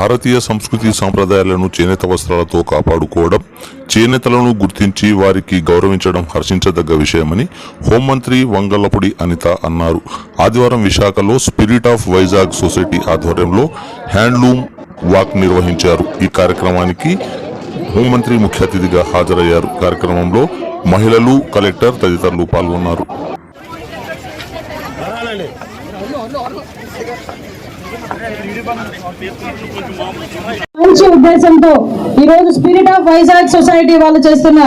భారతీయ సంస్కృతి సాంప్రదాయాలను చేనేత వస్త్రాలతో కాపాడుకోవడం చేనేతలను గుర్తించి వారికి గౌరవించడం హర్షించదగ్గ విషయమని హోంమంత్రి వంగలపూడి అనిత అన్నారు. ఆదివారం విశాఖలో స్పిరిట్ ఆఫ్ వైజాగ్ సొసైటీ ఆధ్వర్యంలో హ్యాండ్లూమ్ వాక్ నిర్వహించారు. ఈ కార్యక్రమానికి హోంమంత్రి ముఖ్య అతిథిగా హాజరయ్యారు. కార్యక్రమంలో మహిళలు కలెక్టర్ తదితరులు పాల్గొన్నారు. మంచి ఉద్దేశంతో ఈ రోజు స్పిరిట్ ఆఫ్ వైజాగ్ సొసైటీ వాళ్ళు చేస్తున్న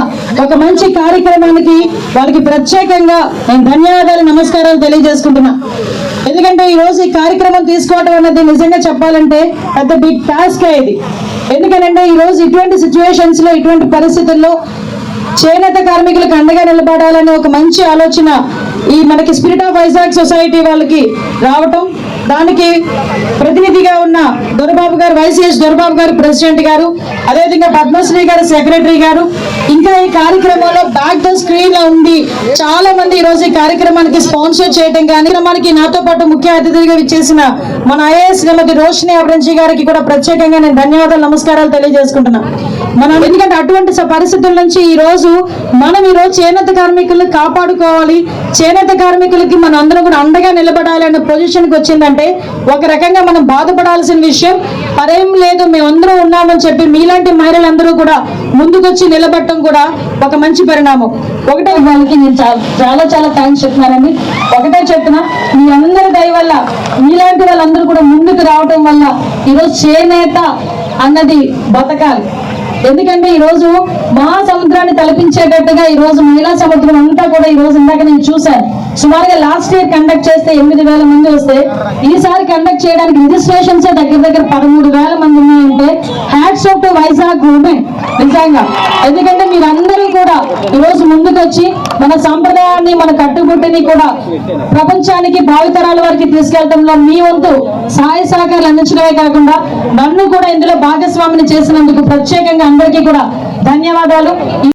ఒక మంచి కార్యక్రమానికి వాళ్ళకి ప్రత్యేకంగా నేను ధన్యవాదాలు నమస్కారాలు తెలియజేసుకుంటున్నా. ఎందుకంటే ఈ రోజు ఈ కార్యక్రమం తీసుకోవడం అన్నది నిజంగా చెప్పాలంటే పెద్ద బిగ్ టాస్క్ ఇది. ఎందుకంటే ఈ రోజు ఇటువంటి సిచ్యువేషన్స్లో ఇటువంటి పరిస్థితుల్లో చేనేత కార్మికులకు అండగా నిలబడాలనే ఒక మంచి ఆలోచన ఈ మనకి స్పిరిట్ ఆఫ్ వైజాగ్ సొసైటీ వాళ్ళకి రావటం దానికి ప్రతినిధిగా ఉన్న దొరబాబు గారు వైసీఎస్ దొరబాబు గారు ప్రెసిడెంట్ గారు అదేవిధంగా పద్మశ్రీ గారు సెక్రటరీ గారు ఇంకా ఈ కార్యక్రమంలో బ్యాక్ ద స్క్రీన్లో ఉంది చాలా మంది ఈ ఈ కార్యక్రమానికి స్పాన్సర్ చేయడం కానీ మనకి నాతో పాటు ముఖ్య అతిథిగా విచ్చేసిన మన ఐఏఎస్ శ్రీమతి రోషిని అబ్రంజీ గారికి కూడా ప్రత్యేకంగా నేను ధన్యవాదాలు నమస్కారాలు తెలియజేసుకుంటున్నాను మనం ఎందుకంటే అటువంటి పరిస్థితుల నుంచి ఈ రోజు మనం ఈరోజు చేనేత కార్మికులను కాపాడుకోవాలి. చేనేత కార్మికులకి మనం అందరం కూడా అండగా నిలబడాలి అనే పొజిషన్కి వచ్చిందంటే ఒక రకంగా మనం బాధపడాల్సిన విషయం. పరేం లేదు మేమందరం ఉన్నామని చెప్పి మీలాంటి మహిళలందరూ కూడా ముందుకొచ్చి నిలబడటం కూడా ఒక మంచి పరిణామం. ఒకటే వాళ్ళకి నేను చాలా చాలా థ్యాంక్స్ చెప్తున్నానండి. ఒకటే చెప్తున్నా మీ అందరి దయ వల్ల మీలాంటి వాళ్ళందరూ కూడా ముందుకు రావటం వల్ల ఈరోజు చేనేత అన్నది బతకాలి. ఎందుకంటే ఈ రోజు మహాసముద్రాన్ని తలపించేటట్టుగా ఈ రోజు మహిళా సముద్రం అంతా కూడా ఈ రోజు ఇందాక నేను చూశాను. సుమారుగా లాస్ట్ ఇయర్ కండక్ట్ చేస్తే ఎనిమిది వేల మంది వస్తే ఈసారి కండక్ట్ చేయడానికి రిజిస్ట్రేషన్స్ దగ్గర దగ్గర పదమూడు వేల మంది ఉన్నాయంటే hats off to Vizag women నిజంగా. ఎందుకంటే మీరందరూ కూడా ఈ రోజు ముందుకొచ్చి మన సంప్రదాయాన్ని మన కట్టుబుట్టిని కూడా ప్రపంచానికి భావితరాల వారికి తీసుకెళ్ళడంలో మీ వంతు సహాయ సహకారాలు అందించడమే కాకుండా నన్ను కూడా ఇందులో భాగస్వామిని చేసినందుకు ప్రత్యేకంగా అందరికీ కూడా ధన్యవాదాలు.